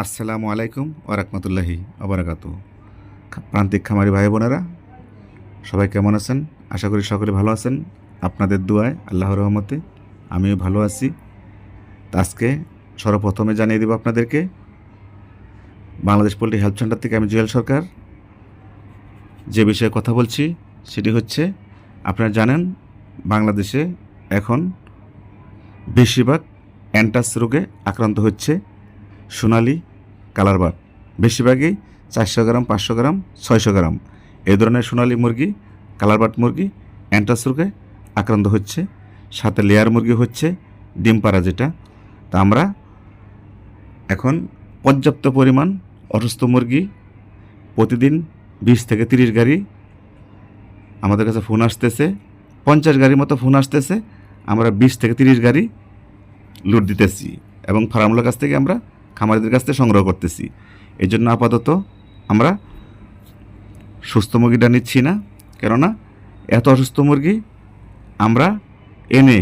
আসসালামু আলাইকুম ওরহমতুল্লাহি আবরাকাতু প্রান্তিক খামারি ভাই বোনেরা, সবাই কেমন আছেন? আশা করি সকলে ভালো আছেন। আপনাদের দোয়ায় আল্লাহর রহমতে আমিও ভালো আছি। আজকে সর্বপ্রথমে জানিয়ে দেব আপনাদেরকে, বাংলাদেশ পোলট্রি হেল্প সেন্টার থেকে আমি জুয়েল সরকার। যে বিষয়ে কথা বলছি সেটি হচ্ছে, আপনারা জানেন বাংলাদেশে এখন বেশিরভাগ অ্যান্টাস রোগে আক্রান্ত হচ্ছে। সোনালি কালারবাট বেশিরভাগই চারশো গ্রাম, পাঁচশো গ্রাম, ছয়শো গ্রাম। এই ধরনের সোনালি মুরগি কালারবাট মুরগি, অ্যান্টাস রোগে আক্রান্ত হচ্ছে। সাথে লেয়ার মুরগি হচ্ছে, ডিম পাড়া যেটা। তা আমরা এখন পর্যাপ্ত পরিমাণ অসুস্থ মুরগি প্রতিদিন বিশ থেকে তিরিশ গাড়ি আমাদের কাছে ফোন আসতেছে। পঞ্চাশ গাড়ির মতো ফোন আসতেছে। আমরা বিশ থেকে তিরিশ গাড়ি লুট দিতেছি এবং ফার্মগুলোর কাছ থেকে আমরা খামারিদের কাছ থেকে সংগ্রহ করতেছি। এই জন্য আপাতত আমরা সুস্থ মুরগিটা নিচ্ছি না, কেননা এত অসুস্থ মুরগি আমরা এনে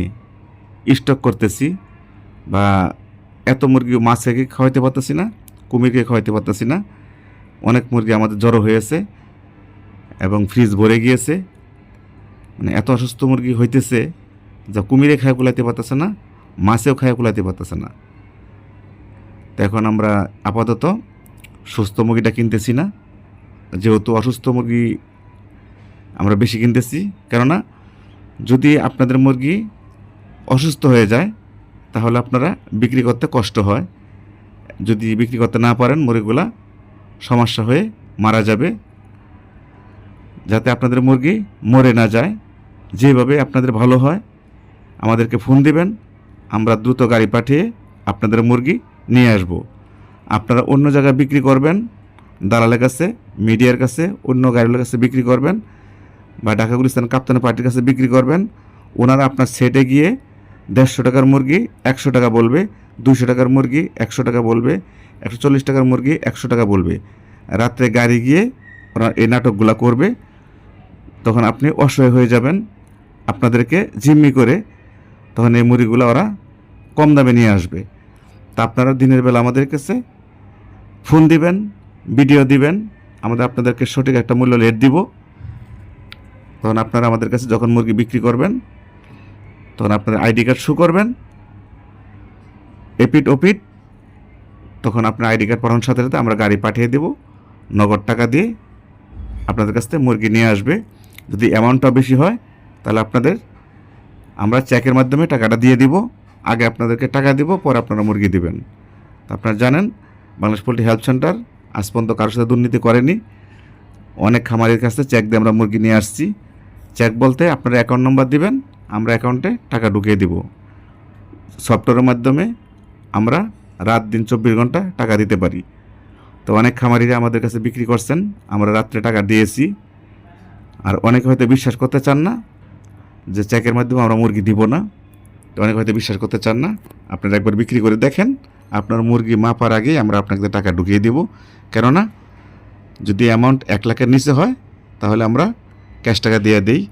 স্টক করতেছি বা এত মুরগি মাছকে খাওয়াইতে পারতেছি না কুমিরকে খাওয়াইতে পারতেছি না। অনেক মুরগি আমাদের জড়ো হয়েছে এবং ফ্রিজ ভরে গিয়েছে। মানে এত অসুস্থ মুরগি হইতেছে যা কুমিরে খায় কুলাইতে পারতেছে না, মাছেও খায় কুলাইতে পারতেছে না। তো এখন আমরা আপাতত সুস্থ মুরগিটা কিনতেছি না। যেহেতু অসুস্থ মুরগি আমরা বেশি কিনতেছি, কেননা যদি আপনাদের মুরগি অসুস্থ হয়ে যায়, তাহলে আপনারা বিক্রি করতে কষ্ট হয়। যদি বিক্রি করতে না পারেন মুরগিগুলা, সমস্যা হয়ে মারা যাবে। যাতে আপনাদের মুরগি মরে না যায়। যেভাবে আপনাদের ভালো হয়, আমাদেরকে ফোন দিবেন। আমরা দ্রুত গাড়ি পাঠিয়ে আপনাদের মুরগি নিয়ে আসব। আপনারা অন্য জায়গায় বিক্রি করবেন, দালালের কাছে, মিডিয়ার কাছে, অন্য গাড়ির কাছে বিক্রি করবেন বা ঢাকা গুলিস্তান কাপ্তানি পার্টির কাছে বিক্রি করবেন। ওনারা আপনার সেটে গিয়ে দেড়শো টাকার মুরগি একশো টাকা বলবে দুশো টাকার মুরগি একশো টাকা বলবে, একশো চল্লিশ টাকার মুরগি একশো টাকা বলবে। রাত্রে গাড়ি গিয়ে ওনার এই নাটকগুলো করবে, তখন আপনি অসহায় হয়ে যাবেন, আপনাদেরকে জিম্মি করে তখন এই মুরগিগুলো ওরা কম দামে নিয়ে আসবে। তা আপনারা দিনের বেলা আমাদের কাছে ফোন দিবেন, ভিডিও দিবেন, আমাদের আপনাদেরকে সঠিক একটা মূল্য লেট দিব। তখন আপনারা আমাদের কাছে যখন মুরগি বিক্রি করবেন, তখন আপনাদের আইডি কার্ড শু করবেন, এপিট ওপিট, তখন আপনার আইডি কার্ড পাঠানোর সাথে সাথে আমরা গাড়ি পাঠিয়ে দেব, নগদ টাকা দিয়ে আপনাদের কাছ থেকে মুরগি নিয়ে আসবে। যদি অ্যামাউন্টটা বেশি হয়, তাহলে আপনাদের আমরা চেকের মাধ্যমে টাকাটা দিয়ে দিব। আগে আপনাদেরকে টাকা দিব, পরে আপনারা মুরগি দিবেন। তা আপনারা জানেন, বাংলাদেশ পোলট্রি হেল্প সেন্টার আজ পর্যন্ত কারোর সাথে দুর্নীতি করেনি। অনেক খামারের কাছে চেক দিয়ে আমরা মুরগি নিয়ে আসছি। চেক বলতে আপনারা অ্যাকাউন্ট নম্বর দিবেন, আমরা অ্যাকাউন্টে টাকা ঢুকিয়ে দিব। সফটওয়্যারের মাধ্যমে আমরা রাত দিন চব্বিশ ঘণ্টা টাকা দিতে পারি। তো অনেক খামারিরা আমাদের কাছে বিক্রি করছেন, আমরা রাত্রে টাকা দিয়েছি। আর অনেকে হয়তো বিশ্বাস করতে চান না যে চেকের মাধ্যমে আমরা মুরগি দিব না। তো অনেকে হয়তো বিশ্বাস করতে চান না। আপনারা একবার বিক্রি করে দেখেন। আপনার মুরগি মাপার আগেই আমরা আপনাকে টাকা ঢুকিয়ে দিব। কেননা, যদি অ্যামাউন্ট এক লাখের নিচে হয়, তাহলে আমরা ক্যাশ টাকা দিয়ে দিই।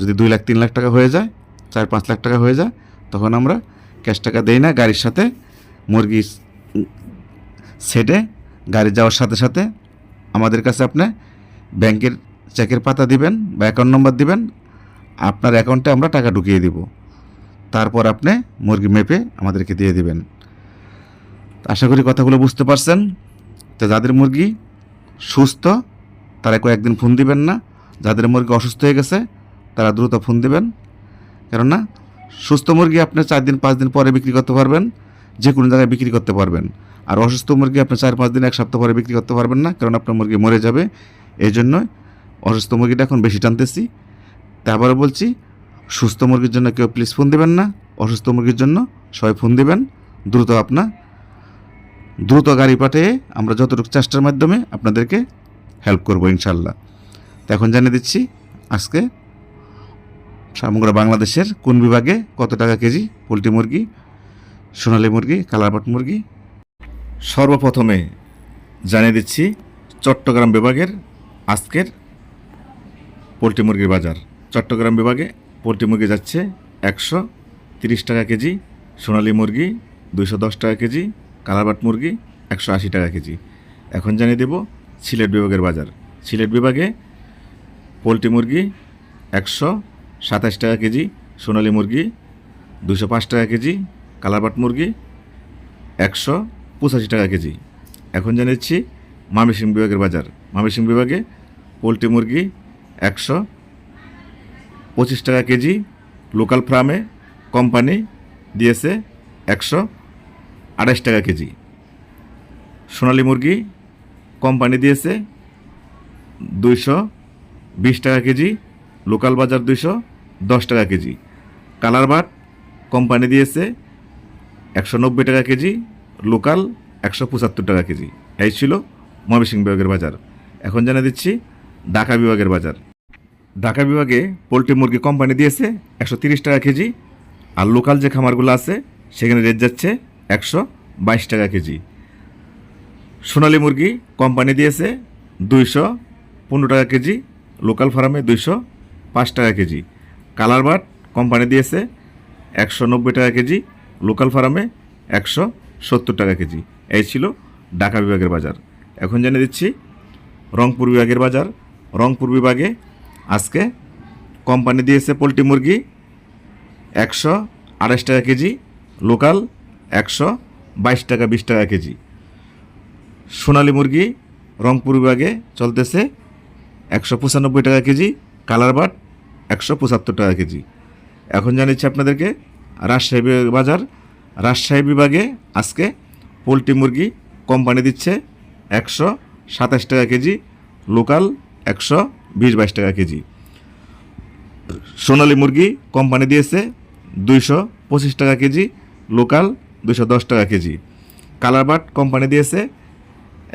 যদি দুই লাখ, তিন লাখ টাকা হয়ে যায়, চার, পাঁচ লাখ টাকা হয়ে যায়, তখন আমরা ক্যাশ টাকা দেই না। গাড়ির সাথে, মুরগি সেটে গাড়ি যাওয়ার সাথে সাথে আমাদের কাছে আপনি ব্যাংকের চেকের পাতা দিবেন বা অ্যাকাউন্ট নম্বর দিবেন। আপনার অ্যাকাউন্টে আমরা টাকা ঢুকিয়ে দিব। তারপর আপনি মুরগি মেপে আমাদেরকে দিয়ে দিবেন। আশা করি কথাগুলো বুঝতে পারছেন। তো যাদের মুরগি সুস্থ, তারা কয়েকদিন ফোন দিবেন না। যাদের মুরগি অসুস্থ হয়ে গেছে, তারা দ্রুত ফোন দিবেন। কেননা, সুস্থ মুরগি আপনি চার দিন, পাঁচ দিন পরে বিক্রি করতে পারবেন যে কোনো জায়গায় বিক্রি করতে পারবেন। আর অসুস্থ মুরগি আপনি চার, পাঁচ দিন, এক সপ্তাহ পরে বিক্রি করতে পারবেন না, কারণ আপনার মুরগি মরে যাবে। এই জন্য অসুস্থ মুরগিটা এখন বেশি টানতেছি। তা আবারও বলছি সুস্থ মুরগির জন্য কেউ প্লিজ ফোন দেবেন না, অসুস্থ মুরগির জন্য সবাই ফোন দেবেন। দ্রুত আপনার দ্রুত গাড়ি পাঠিয়ে আমরা যতটুকু চেষ্টার মাধ্যমে আপনাদেরকে হেল্প করব ইনশাল্লাহ। তো এখন জানিয়ে দিচ্ছি, আজকে সমগ্র বাংলাদেশের কোন বিভাগে কত টাকা কেজি পোলট্রি মুরগি, সোনালী মুরগি কালারবাট মুরগি? সর্বপ্রথমে জানিয়ে দিচ্ছি, চট্টগ্রাম বিভাগের আজকের পোলট্রি মুরগির বাজার। চট্টগ্রাম বিভাগে পোলট্রি মুরগি যাচ্ছে একশো তিরিশ টাকা কেজি, সোনালী মুরগি দুইশো দশ টাকা কেজি কালারবাট মুরগি একশো আশি টাকা কেজি। এখন জানিয়ে দেব সিলেট বিভাগের বাজার। সিলেট বিভাগে পোলট্রি মুরগি একশো সাতাশ টাকা কেজি, সোনালী মুরগি দুশো পাঁচ টাকা কেজি কালারবাট মুরগি একশো পঁচাশি টাকা কেজি। এখন জানিয়েছি মামিসিং বিভাগের বাজার। মামিসিং বিভাগে পোলট্রি মুরগি একশো পঁচিশ টাকা কেজি লোকাল ফার্মে কোম্পানি দিয়েছে একশো আঠাশ টাকা কেজি। সোনালী মুরগি কোম্পানি দিয়েছে দুইশো বিশ টাকা কেজি, লোকাল বাজার দুইশো দশ টাকা কেজি। কালার বাট কোম্পানি দিয়েছে একশো নব্বই টাকা কেজি, লোকাল একশো পঁচাত্তর টাকা কেজি। এই ছিল ময়মনসিংহ বিভাগের বাজার। এখন জানা দিচ্ছি ঢাকা বিভাগের বাজার। ঢাকা বিভাগে পোলট্রি মুরগি কোম্পানি দিয়েছে একশো তিরিশ টাকা কেজি, আর লোকাল যে খামারগুলো আছে, সেখানে রেট যাচ্ছে একশো বাইশ টাকা কেজি। সোনালী মুরগি কোম্পানি দিয়েছে দুইশো পনেরো টাকা কেজি, লোকাল ফার্মে দুইশো পাঁচ টাকা কেজি। কালার বাট কোম্পানি দিয়েছে একশো নব্বই টাকা কেজি, লোকাল ফার্মে একশো সত্তর টাকা কেজি। এই ছিল ঢাকা বিভাগের বাজার। এখন জেনে দিচ্ছি রংপুর বিভাগের বাজার। রংপুর বিভাগে আজকে কোম্পানি দিয়েছে পোলট্রি মুরগি একশো আড়াইশ টাকা কেজি, লোকাল একশো বাইশ টাকা বিশ টাকা কেজি। সোনালী মুরগি রংপুর বিভাগে চলতেছে একশো পঁচানব্বই টাকা কেজি, কালার বাট একশো পঁচাত্তর টাকা কেজি। এখন জানিয়েছি আপনাদেরকে, রাজশাহী বাজার, রাজশাহী বিভাগে আজকে পোলট্রি মুরগি কোম্পানি দিচ্ছে একশো সাতাশ টাকা কেজি, লোকাল একশো বিশ বাইশ টাকা কেজি। সোনালী মুরগি কোম্পানি দিয়েছে দুইশো পঁচিশ টাকা কেজি, লোকাল দুইশো দশ টাকা কেজি। কালারবাট কোম্পানি দিয়েছে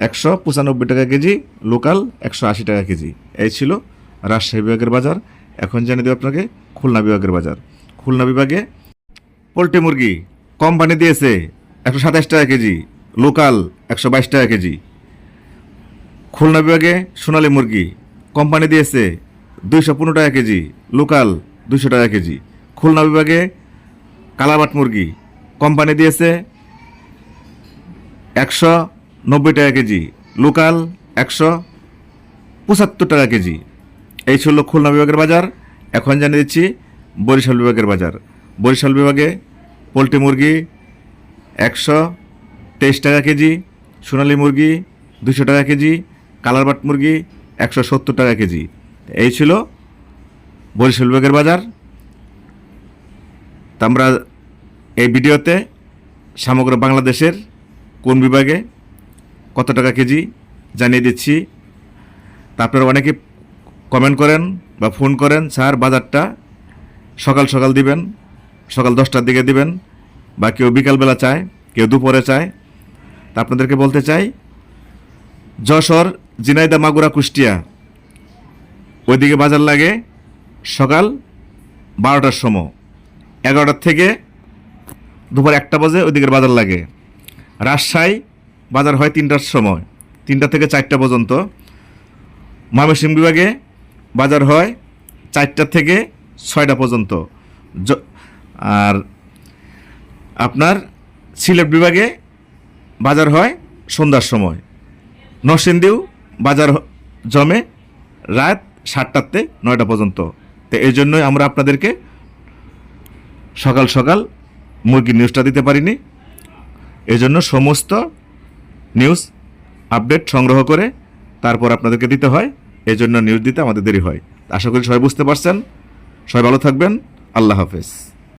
একশো পঁচানব্বই টাকা কেজি, লোকাল একশো আশি টাকা কেজি। এই ছিল রাজশাহী বিভাগের বাজার। এখন জানিয়ে দেবো আপনাকে খুলনা বিভাগের বাজার। খুলনা বিভাগে পোলট্রি মুরগি কোম্পানি দিয়েছে একশো সাতাশ টাকা কেজি, লোকাল একশো বাইশ টাকা কেজি। খুলনা বিভাগে সোনালী মুরগি কোম্পানি দিয়েছে দুইশো পনেরো টাকা কেজি, লোকাল দুশো টাকা কেজি। খুলনা বিভাগে কালাবাট মুরগি কোম্পানি দিয়েছে একশো নব্বই টাকা কেজি, লোকাল একশো পঁচাত্তর টাকা কেজি। এই ছিল খুলনা বিভাগের বাজার। এখন জানিয়ে দিচ্ছি বরিশাল বিভাগের বাজার। বরিশাল বিভাগে পোলট্রি মুরগি একশো তেইশ টাকা কেজি, সোনালী মুরগি দুশো টাকা কেজি কালারবাট মুরগি একশো সত্তর টাকা কেজি। এই ছিল বরিশাল বিভাগের বাজার। তা আমরা এই ভিডিওতে সমগ্র বাংলাদেশের কোন বিভাগে কত টাকা কেজি জানিয়ে দিচ্ছি। তা আপনারা অনেকে কমেন্ট করেন বা ফোন করেন, স্যার, বাজারটা সকাল সকাল দিবেন, সকাল দশটার দিকে দিবেন বা কেউ বিকালবেলা চায়, কেউ দুপুরে চায়। তা আপনাদেরকে বলতে চাই, যশোর জিনাইদা মাগুরা কুষ্টিয়া। ওইদিকে বাজার লাগে সকাল বারোটার সময়। এগারোটার থেকে দুপুর একটা বাজে ওইদিকের বাজার লাগে। রাজশাহী বাজার হয় তিনটার সময়। তিনটা থেকে চারটা পর্যন্ত। ময়মনসিংহ বিভাগে বাজার হয় চারটা থেকে ছয়টা পর্যন্ত। আর আপনার সিলেট বিভাগে বাজার হয় সন্ধ্যার সময়। নরসিংদীও বাজার জমে রাত সাতটাতে নয়টা পর্যন্ত। তো এই জন্যই আমরা আপনাদেরকে সকাল সকাল মুরগির নিউজটা দিতে পারিনি। এজন্য সমস্ত নিউজ আপডেট সংগ্রহ করে তারপর আপনাদেরকে দিতে হয়। এই জন্য নিউজ দিতে আমাদের দেরি হয়। আশা করি সবাই বুঝতে পারছেন। সবাই ভালো থাকবেন। আল্লাহ হাফেজ।